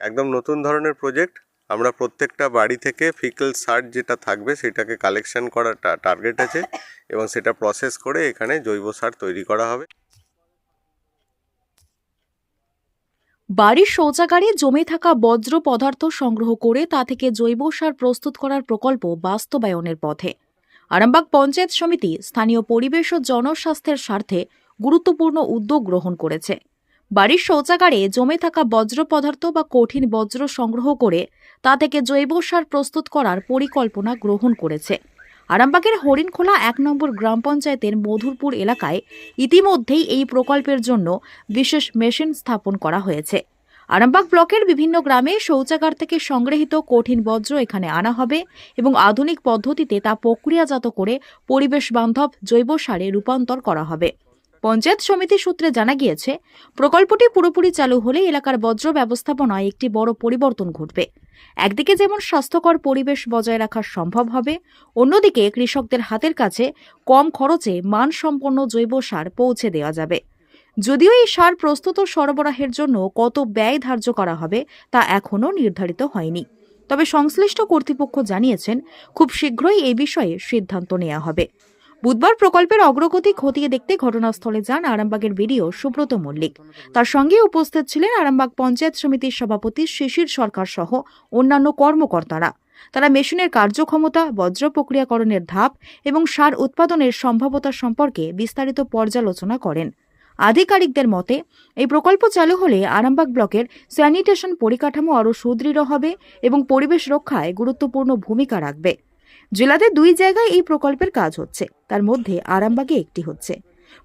একদম নতুন ধরনের প্রজেক্ট আমরা প্রত্যেকটা বাড়ি থেকে ফিকেল সার যেটা থাকবে সেটাকে কালেকশন করার টার্গেট আছে এবং সেটা প্রসেস করে এখানে জৈব সার তৈরি করা হবে। বাড়ির শৌচাগারে জমে থাকা বজ্র পদার্থ সংগ্রহ করে তা থেকে জৈব সার প্রস্তুত করার প্রকল্প বাস্তবায়নের পথে। আরামবাগ পঞ্চায়েত সমিতি স্থানীয় পরিবেশ ও জনস্বাস্থ্যের স্বার্থে গুরুত্বপূর্ণ উদ্যোগ গ্রহণ করেছে। বাড়ির শৌচাগারে জমে থাকা বজ্র পদার্থ বা কঠিন বজ্র সংগ্রহ করে তা থেকে জৈব সার প্রস্তুত করার পরিকল্পনা গ্রহণ করেছে। আরামবাগের হরিণখোলা এক নম্বর গ্রাম পঞ্চায়েতের মধুরপুর এলাকায় ইতিমধ্যেই এই প্রকল্পের জন্য বিশেষ মেশিন স্থাপন করা হয়েছে। আরামবাগ ব্লকের বিভিন্ন গ্রামে শৌচাগার থেকে সংগৃহীত কঠিন বজ্র এখানে আনা হবে এবং আধুনিক পদ্ধতিতে তা প্রক্রিয়াজাত করে পরিবেশ বান্ধব জৈব সারে রূপান্তর করা হবে। পঞ্চায়েত সমিতি সূত্রে জানা গিয়েছে, প্রকল্পটি পুরোপুরি চালু হলে এলাকার বজ্র ব্যবস্থাপনায় একটি বড় পরিবর্তন ঘটবে। একদিকে যেমন স্বাস্থ্যকর পরিবেশ বজায় রাখা সম্ভব হবে, অন্যদিকে কৃষকদের হাতের কাছে কম খরচে মানসম্পন্ন জৈব সার পৌঁছে দেওয়া যাবে। যদিও এই সার প্রস্তুত সরবরাহের জন্য কত ব্যয় ধার্য করা হবে তা এখনও নির্ধারিত হয়নি। তবে সংশ্লিষ্ট কর্তৃপক্ষ জানিয়েছেন, খুব শীঘ্রই এই বিষয়ে সিদ্ধান্ত নেওয়া হবে। বুধবার প্রকল্পের অগ্রগতি খতিয়ে দেখতে ঘটনাস্থলে যান আরামবাগের বিডিও সুব্রত মল্লিক। তার সঙ্গে উপস্থিত ছিলেন আরামবাগ পঞ্চায়েত সমিতির সভাপতি শিশির সরকার সহ অন্যান্য কর্মকর্তারা। তারা মেশিনের কার্যক্ষমতা, বজ্র প্রক্রিয়াকরণের ধাপ এবং সার উৎপাদনের সম্ভাবতা সম্পর্কে বিস্তারিত পর্যালোচনা করেন। আধিকারিকদের মতে, এই প্রকল্প চালু হলে আরামবাগ ব্লকের স্যানিটেশন পরিকাঠামো আরও সুদৃঢ় হবে এবং পরিবেশ রক্ষায় গুরুত্বপূর্ণ ভূমিকা রাখবে। জেলাতে দুই জায়গায় এই প্রকল্পের কাজ হচ্ছে। তার মধ্যে আরামবাগে একটি হচ্ছে।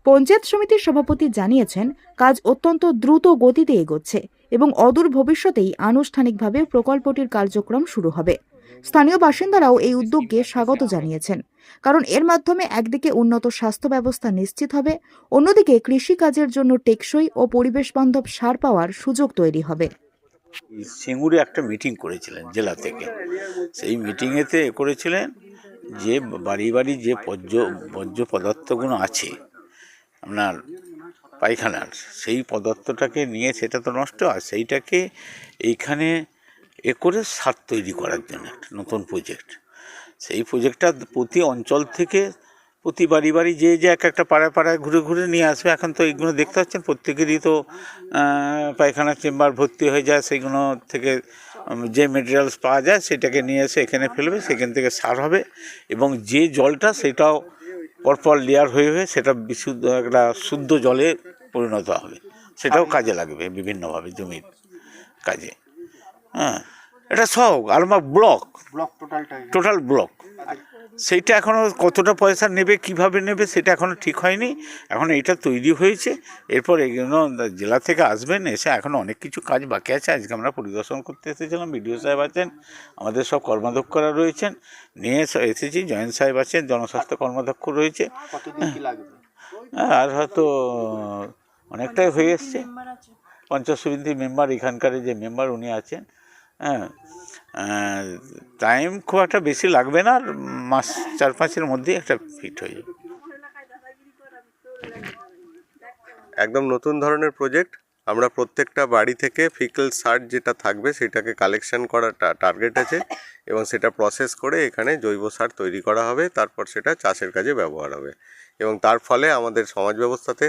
পঞ্চায়েত সমিতির সভাপতি জানিয়েছেন, কাজ অত্যন্ত দ্রুত গতিতে এগোচ্ছে এবং অদূর ভবিষ্যতেই আনুষ্ঠানিকভাবে প্রকল্পটির কার্যক্রম শুরু হবে। স্থানীয় বাসিন্দারাও এই উদ্যোগকে স্বাগত জানিয়েছেন, কারণ এর মাধ্যমে একদিকে উন্নত স্বাস্থ্য ব্যবস্থা নিশ্চিত হবে, অন্যদিকে কৃষিকাজের জন্য টেকসই ও পরিবেশ বান্ধব সার পাওয়ার সুযোগ তৈরি হবে। সিঙ্গুরে একটা মিটিং করেছিলেন জেলা থেকে। সেই মিটিংয়েতে করেছিলেন যে বাড়ি বাড়ি যে বর্জ্য বর্জ্য পদার্থগুলো আছে, আপনার পায়খানার, সেই পদার্থটাকে নিয়ে সেটা তো নষ্ট, আর সেইটাকে এইখানে এ করে সার তৈরি করার জন্য একটা নতুন প্রজেক্ট সেই প্রজেক্টটা প্রতি অঞ্চল থেকে প্রতি বাড়ি বাড়ি যে যে এক একটা পাড়ায় পাড়ায় ঘুরে ঘুরে নিয়ে আসবে এখন তো এইগুলো দেখতে পাচ্ছেন প্রত্যেকেরই তো পায়খানার চেম্বার ভর্তি হয়ে যায় সেইগুলো থেকে যে মেটেরিয়ালস পাওয়া যায় সেটাকে নিয়ে এসে এখানে ফেলবে সেখান থেকে সার হবে এবং যে জলটা সেটাও পরপর লেয়ার হয়ে হয়ে সেটা বিশুদ্ধ একটা শুদ্ধ জলে পরিণত হবে। সেটাও কাজে লাগবে বিভিন্নভাবে জমির কাজে। হ্যাঁ। এটা সব আলমার ব্লক ব্লক টোটাল ব্লক সেইটা এখনও কতটা পয়সা নেবে কীভাবে নেবে সেটা এখনও ঠিক হয়নি। এখন এটা তৈরি হয়েছে। এরপর এগুলো জেলা থেকে আসবেন এসে এখনও অনেক কিছু কাজ বাকি আছে। আজকে আমরা পরিদর্শন করতে এসেছিলাম বিডিও সাহেব আছেন আমাদের সব কর্মাধ্যক্ষরা রয়েছেন। নিয়ে এসেছি জয়েন্ট সাহেব আছেন জনস্বাস্থ্য কর্মাধ্যক্ষ রয়েছে। আর হয়তো অনেকটাই হয়ে এসছে। পঞ্চাশ সমিতির মেম্বার এখানকার যে মেম্বার উনি আছেন। হ্যাঁ। টাইম খুব একটা বেশি লাগবে না, আর মাস চার পাঁচের মধ্যেই একটা ফিট হয়ে যাবে। একদম নতুন ধরনের প্রজেক্ট আমরা প্রত্যেকটা বাড়ি থেকে ফিকেল সার যেটা থাকবে সেটাকে কালেকশন করার টার্গেট আছে এবং সেটা প্রসেস করে এখানে জৈব সার তৈরি করা হবে, তারপর সেটা চাষের কাজে ব্যবহার হবে। এবং তার ফলে আমাদের সমাজ ব্যবস্থাতে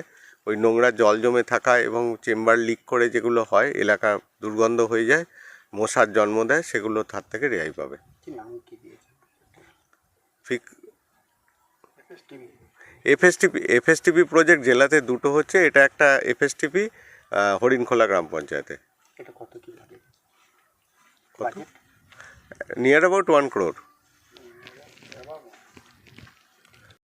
ওই নোংরা জল জমে থাকা এবং চেম্বার লিক করে যেগুলো হয়, এলাকা দুর্গন্ধ হয়ে যায় মশার জন্ম দেয় সেগুলো তার থেকে রেহাই পাবে। এফএসটিপি এফএসটিপি প্রজেক্ট জেলাতে দুটো হচ্ছে এটা একটা এফএসটিপি হরিণখোলা গ্রাম পঞ্চায়েতে। কত নিয়ার অ্যাবাউট ওয়ান ক্রোর